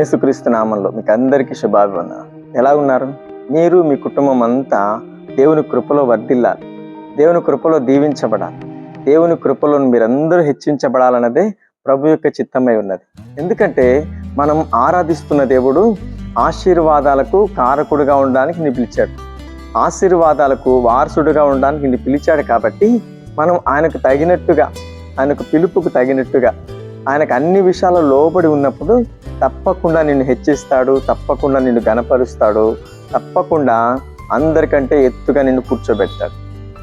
యేసుక్రీస్తు నామంలో మీకు అందరికీ శుభాభివందన ఎలా ఉన్నారు? మీరు మీ కుటుంబం అంతా దేవుని కృపలో వర్ధిల్లాలి. దేవుని కృపలో దీవించబడాలి. దేవుని కృపలో మీరందరూ హెచ్చించబడాలన్నదే ప్రభు యొక్క చిత్తమై ఉన్నది. ఎందుకంటే మనం ఆరాధిస్తున్న దేవుడు ఆశీర్వాదాలకు కారకుడుగా ఉండడానికి ని పిలిచాడు. ఆశీర్వాదాలకు వారసుడుగా ఉండడానికి ని పిలిచాడు కాబట్టి మనం ఆయనకు తగినట్టుగా ఆయనకు పిలుపుకు తగినట్టుగా ఆయనకు అన్ని విషయాల్లో లోబడి ఉన్నప్పుడు తప్పకుండా నిన్ను హెచ్చిస్తాడు తప్పకుండా నిన్ను గనపరుస్తాడు తప్పకుండా అందరికంటే ఎత్తుగా నిన్ను కూర్చోబెడతాడు.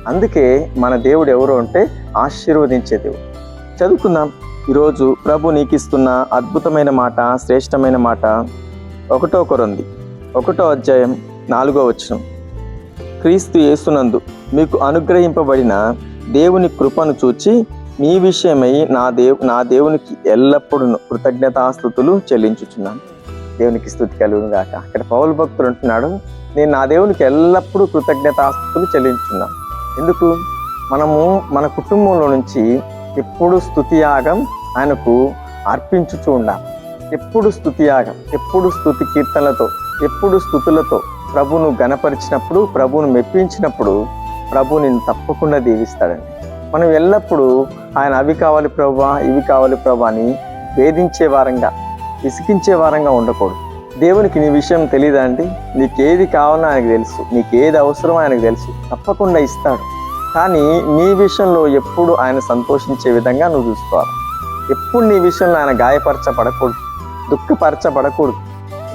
అందుకే మన దేవుడు ఎవరు అంటే ఆశీర్వదించే దేవుడు. చదువుకుందాం. ఈరోజు ప్రభు నీకు ఇస్తున్న అద్భుతమైన మాట శ్రేష్టమైన మాట. ఒకటో కొరంది ఒకటో అధ్యాయం నాలుగో వచనం. క్రీస్తు యేసునందు మీకు అనుగ్రహింపబడిన దేవుని కృపను చూచి మీ విషయమై నా దేవు నా దేవునికి ఎల్లప్పుడూ కృతజ్ఞతాస్థుతులు చెల్లించుచున్నాను. దేవునికి స్థుతి కలుగును గాక. అక్కడ పౌలు భక్తుడు అంటున్నాడు నేను నా దేవునికి ఎల్లప్పుడూ కృతజ్ఞతాస్థుతులు చెల్లించున్నాను. ఎందుకు? మనము మన కుటుంబంలో నుంచి ఎప్పుడు స్థుతియాగం ఆయనకు అర్పించుచూ ఉండాలి. ఎప్పుడు స్థుతియాగం ఎప్పుడు స్థుతి కీర్తనలతో ఎప్పుడు స్థుతులతో ప్రభును గనపరిచినప్పుడు ప్రభును మెప్పించినప్పుడు ప్రభు నిన్ను తప్పకుండా దీవిస్తాడండి. మనం ఎల్లప్పుడూ ఆయన అవి కావాలి ప్రభా ఇవి కావాలి ప్రభా అని వేధించే వారంగా విసిగించే వారంగా ఉండకూడదు. దేవునికి నీ విషయం తెలియదా అండి? నీకేది కావాలో ఆయనకు తెలుసు నీకేది అవసరమో ఆయనకు తెలుసు తప్పకుండా ఇస్తాడు. కానీ నీ విషయంలో ఎప్పుడు ఆయన సంతోషించే విధంగా నువ్వు చూసుకోవాలి. ఎప్పుడు నీ విషయంలో ఆయన గాయపరచబడకూడదు దుఃఖపరచబడకూడదు.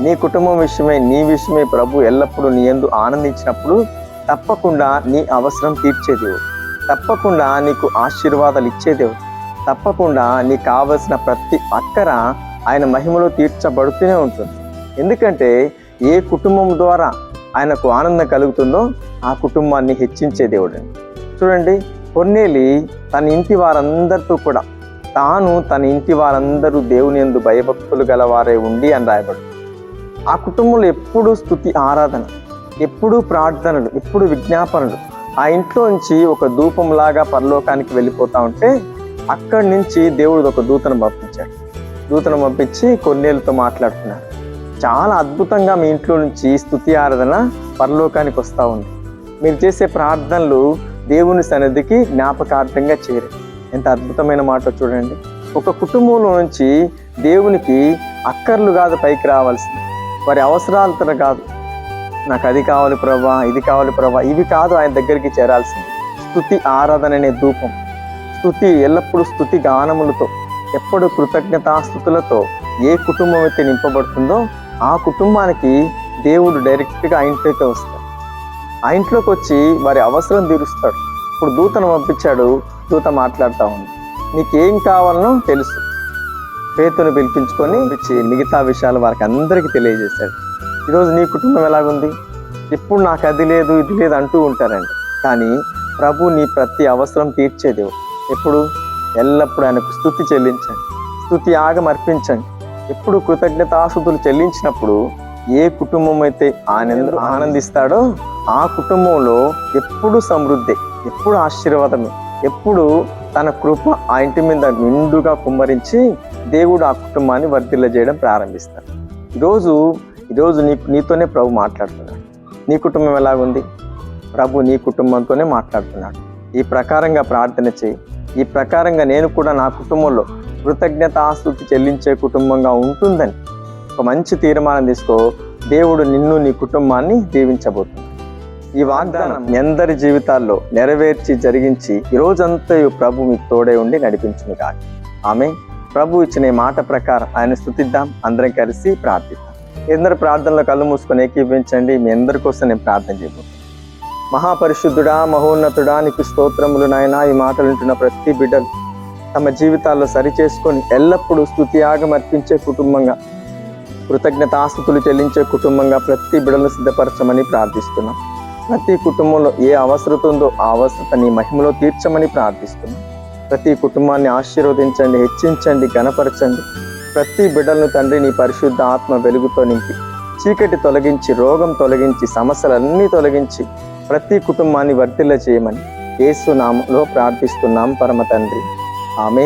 నీ కుటుంబం విషయమై నీ విషయమై ప్రభు ఎల్లప్పుడూ నీ ఎందు ఆనందించినప్పుడు తప్పకుండా నీ అవసరం తీర్చే దేవుడు. తప్పకుండా నీకు ఆశీర్వాదాలు ఇచ్చే దేవుడు. తప్పకుండా నీకు కావలసిన ప్రతి అక్కర ఆయన మహిమలో తీర్చబడుతూనే ఉంటుంది. ఎందుకంటే ఏ కుటుంబం ద్వారా ఆయనకు ఆనందం కలుగుతుందో ఆ కుటుంబాన్ని హెచ్చించే దేవుడు. చూడండి కొన్నేలి తన ఇంటి వారందరితో కూడా తాను తన ఇంటి వారందరూ దేవుని ఎందు భయభక్తులు గలవారే ఉండి అని రాయబడు ఆ కుటుంబంలో ఎప్పుడూ స్థుతి ఆరాధన ఎప్పుడూ ప్రార్థనలు ఎప్పుడు విజ్ఞాపనలు ఆ ఇంట్లో నుంచి ఒక ధూపంలాగా పరలోకానికి వెళ్ళిపోతా ఉంటే అక్కడి నుంచి దేవుడు ఒక దూతను పంపించాడు. దూతను పంపించి కొన్నేళ్ళతో మాట్లాడుతున్నాడు చాలా అద్భుతంగా మీ ఇంట్లో నుంచి స్థుతి ఆరాధన పరలోకానికి వస్తూ ఉంది. మీరు చేసే ప్రార్థనలు దేవుని సన్నిధికి జ్ఞాపకార్థంగా చేరే ఎంత అద్భుతమైన మాట చూడండి. ఒక కుటుంబంలో నుంచి దేవునికి అక్కర్లు కాదు పైకి రావాల్సింది. వారి అవసరాలతో కాదు. నాకు అది కావాలి ప్రభా ఇది కావాలి ప్రభా ఇవి కాదు ఆయన దగ్గరికి చేరాల్సింది. స్థుతి ఆరాధన అనే ధూపం. స్థుతి ఎల్లప్పుడూ స్థుతి గానములతో ఎప్పుడు కృతజ్ఞతాస్థుతులతో ఏ కుటుంబం అయితే నింపబడుతుందో ఆ కుటుంబానికి దేవుడు డైరెక్ట్గా ఆ ఇంట్లోకి వస్తాడు. ఆ ఇంట్లోకి వచ్చి వారి అవసరం తీరుస్తాడు. ఇప్పుడు దూతను పంపించాడు దూత మాట్లాడుతూ ఉంది. నీకేం కావాలనో తెలుసు. పేతును పిలిపించుకొని మిగతా విషయాలు వారికి అందరికీ తెలియజేశాడు. ఈరోజు నీ కుటుంబం ఎలాగుంది? ఎప్పుడు నాకు అది లేదు ఇది లేదు అంటూ ఉంటారండి. కానీ ప్రభు నీ ప్రతి అవసరం తీర్చేదేవు ఎప్పుడు? ఎల్లప్పుడూ ఆయనకు స్థుతి చెల్లించండి. స్థుతి ఆగం అర్పించండి. ఎప్పుడు కృతజ్ఞతాసుతులు చెల్లించినప్పుడు ఏ కుటుంబం అయితే ఆయన ఆనందిస్తాడో ఆ కుటుంబంలో ఎప్పుడు సమృద్ధి ఎప్పుడు ఆశీర్వాదమే ఎప్పుడు తన కృప ఆ ఇంటి మీద నిండుగా కుమ్మరించి దేవుడు ఆ కుటుంబాన్ని వర్ధిల్ల చేయడం ప్రారంభిస్తాడు. ఈరోజు ఈరోజు నీ నీతోనే ప్రభు మాట్లాడుతున్నాడు. నీ కుటుంబం ఎలాగుంది? ప్రభు నీ కుటుంబంతోనే మాట్లాడుతున్నాడు. ఈ ప్రకారంగా ప్రార్థన చేయి. ఈ ప్రకారంగా నేను కూడా నా కుటుంబంలో కృతజ్ఞత ఆస్తుతి చెల్లించే కుటుంబంగా ఉంటుందని ఒక మంచి తీర్మానం తీసుకో. దేవుడు నిన్ను నీ కుటుంబాన్ని దీవించబోతున్నాడు. ఈ వాగ్దానం ఎందరి జీవితాల్లో నెరవేర్చి జరిగించి ఈ ప్రభు మీకు తోడే ఉండి నడిపించును కాదు ఆమె ప్రభు ఇచ్చిన మాట ప్రకారం ఆయన స్థుతిద్దాం. అందరం కలిసి ప్రార్థిద్దాం. ఎందరు ప్రార్థనలో కళ్ళు మూసుకొని ఏకీపించండి మీ అందరి కోసం నేను ప్రార్థన చేయబోతున్నాను మహాపరిశుద్ధుడా మహోన్నతుడా నీకు స్తోత్రములు నాయన. ఈ మాటలు వింటున్న ప్రతి బిడ్డలు తమ జీవితాల్లో సరిచేసుకొని ఎల్లప్పుడూ స్థుతి యాగం అర్పించే కుటుంబంగా కృతజ్ఞతాస్థుతులు చెల్లించే కుటుంబంగా ప్రతి బిడలను సిద్ధపరచమని ప్రార్థిస్తున్నాం. ప్రతి కుటుంబంలో ఏ అవసరత ఉందో ఆ అవసరత నీ మహిమలో తీర్చమని ప్రార్థిస్తున్నాం. ప్రతి కుటుంబాన్ని ఆశీర్వదించండి హెచ్చించండి గణపరచండి. ప్రతి బిడ్డలను తండ్రి నీ పరిశుద్ధ ఆత్మ వెలుగుతో నింపి చీకటి తొలగించి రోగం తొలగించి సమస్యలన్నీ తొలగించి ప్రతి కుటుంబాన్ని వర్తిల్ల చేయమని యేసు నామంలో ప్రార్థిస్తున్నాం పరమ తండ్రి. ఆమె